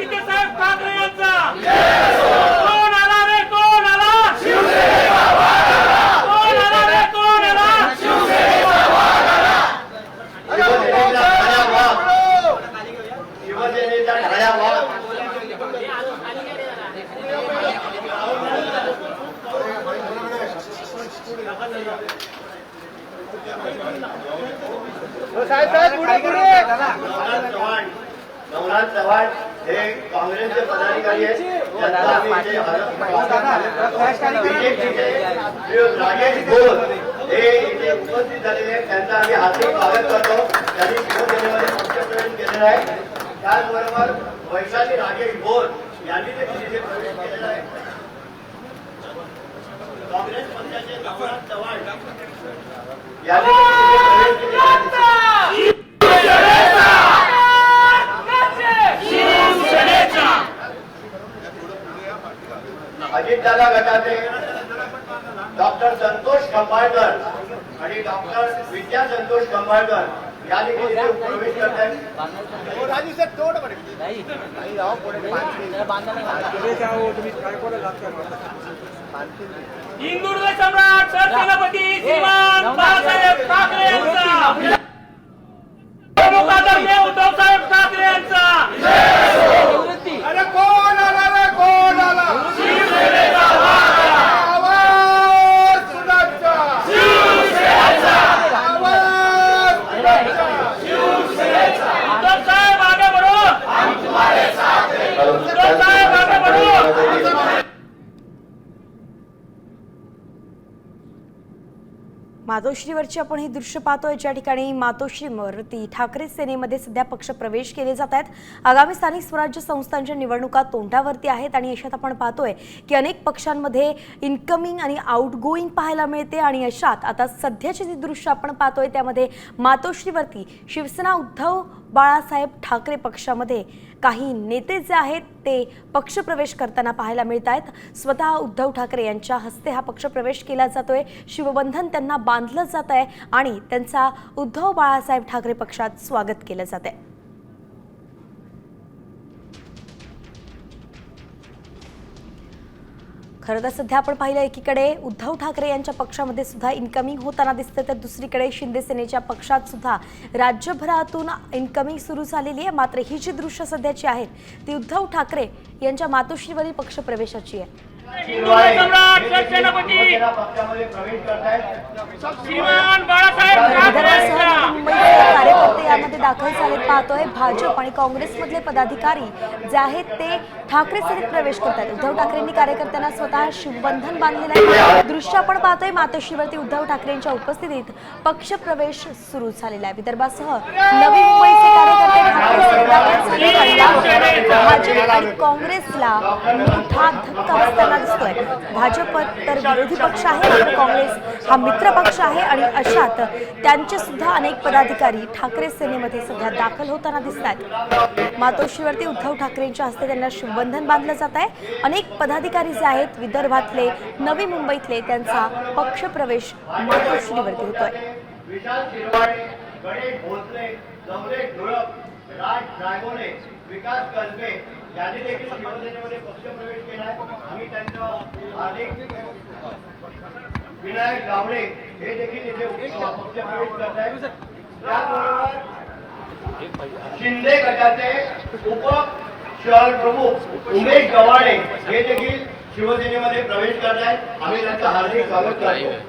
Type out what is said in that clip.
आदित्य साहेब ठाकरे यांचा. कोण आला रे कोण आला? कोण आला रे कोण आला? शिवसेनेचा खरा शिवसेनेचा खरा वाप नवनाथ चव्हाण. नवनाथ चव्हाण. हे काँग्रेसचे पदाधिकारी आहेत राजेश गोल हे इथे उपस्थित झालेले आहेत त्यांचं आम्ही हार्दिक स्वागत करतो त्यांनी शिवसेनेमध्ये पक्षप्रवेश केलेला आहे त्याचबरोबर वैशाली राजेश गोल यांनी देखील इथे प्रवेश केलेला आहे काँग्रेस पक्षाचे नवनाथ चव्हाण यांनी देखील इथे प्रवेश केलेला आहे अजितदादा गटाचे डॉक्टर संतोष खंबाळकर आणि डॉक्टर विद्या संतोष खंबाळकर या देखील प्रवेश करत आहेत हिंदुर्ग सम्राट सरसेनापती श्रीमान बाळासाहेब ठाकरे यांचा प्रमुख आदरणीय उद्धव साहेब ठाकरे यांचा अरे कोण आला रे कोण आला आवाज कुणाचा? आवाज कुणाचा? उद्धव साहेब आगे बढ़ो उद्धव साहेब आगे बढ़ो मातोश्रीवरची आपण हे दृश्य पाहतोय ज्या ठिकाणी मातोश्रीवरती ठाकरे सेनेमध्ये सध्या पक्ष प्रवेश केले जात आहेत. आगामी स्थानिक स्वराज्य संस्थांच्या निवडणुका तोंडावरती आहेत आणि अशात आपण पाहतोय की अनेक पक्षांमध्ये इन्कमिंग आणि आउटगोईंग पाहायला मिळते आणि अशात आता सध्याचे जे दृश्य आपण पाहतोय त्यामध्ये मातोश्रीवरती शिवसेना उद्धव बाळासाहेब ठाकरे पक्षामध्ये काही नेते जे आहेत ते पक्षप्रवेश करताना पाहायला मिळत आहेत. स्वतः उद्धव ठाकरे यांच्या हस्ते हा पक्षप्रवेश केला जातोय. शिवबंधन त्यांना बांधलं जात आहे आणि त्यांचा उद्धव बाळासाहेब ठाकरे पक्षात स्वागत केलं जात आहे खरं तर सध्या आपण पाहिलं एकीकडे उद्धव ठाकरे यांच्या पक्षामध्ये सुद्धा इन्कमिंग होताना दिसतं तर दुसरीकडे शिंदे सेनेच्या पक्षात सुद्धा राज्यभरातून इन्कमिंग सुरू झालेली आहे. मात्र ही जी दृश्य सध्याची आहेत ती उद्धव ठाकरे यांच्या मातोश्रीवरील पक्षप्रवेशाची आहे. विदर्भासह यांचा! यामध्ये दाखल झालेत. पाहतोय भाजप आणि काँग्रेसमधले पदाधिकारी जे आहेत ते ठाकरे सेनेत प्रवेश करतात उद्धव ठाकरेंनी कार्यकर्त्यांना स्वतः शिवबंधन बांधलेलं आहे. दृश्य आपण पाहतोय मातोश्रीवरती उद्धव ठाकरेंच्या उपस्थितीत पक्षप्रवेश सुरू झालेला आहे. विदर्भासह नवी मुंबईचे आणि काँग्रेसला मोठा धक्का बसताना दिसतोय. भाजप तर विरोधी पक्ष आहे मात्र काँग्रेस हा मित्र पक्ष आहे आणि अशात त्यांचे सुद्धा अनेक पदाधिकारी ठाकरे सेनेमध्ये सध्या दाखल होताना दिसत आहेत मातोश्रीवरती उद्धव ठाकरेंच्या हस्ते त्यांना शिवबंधन बांधलं जात आहे. अनेक पदाधिकारी जे आहेत विदर्भातले नवी मुंबईतले त्यांचा पक्षप्रवेश मातोश्रीवरती होतोय. विकास कलबे यांनी देखील शिवसेनेमध्ये पक्षप्रवेश केला आहे आम्ही त्यांचं हार्दिक विनायक गावडे हे। देखील इथे पक्षप्रवेश करत आहेत त्याचबरोबर शिंदे गटाचे उप शहर प्रमुख उमेश गव्हाणे हे देखील शिवसेनेमध्ये प्रवेश करत आहेत आम्ही त्यांचं हार्दिक स्वागत करतो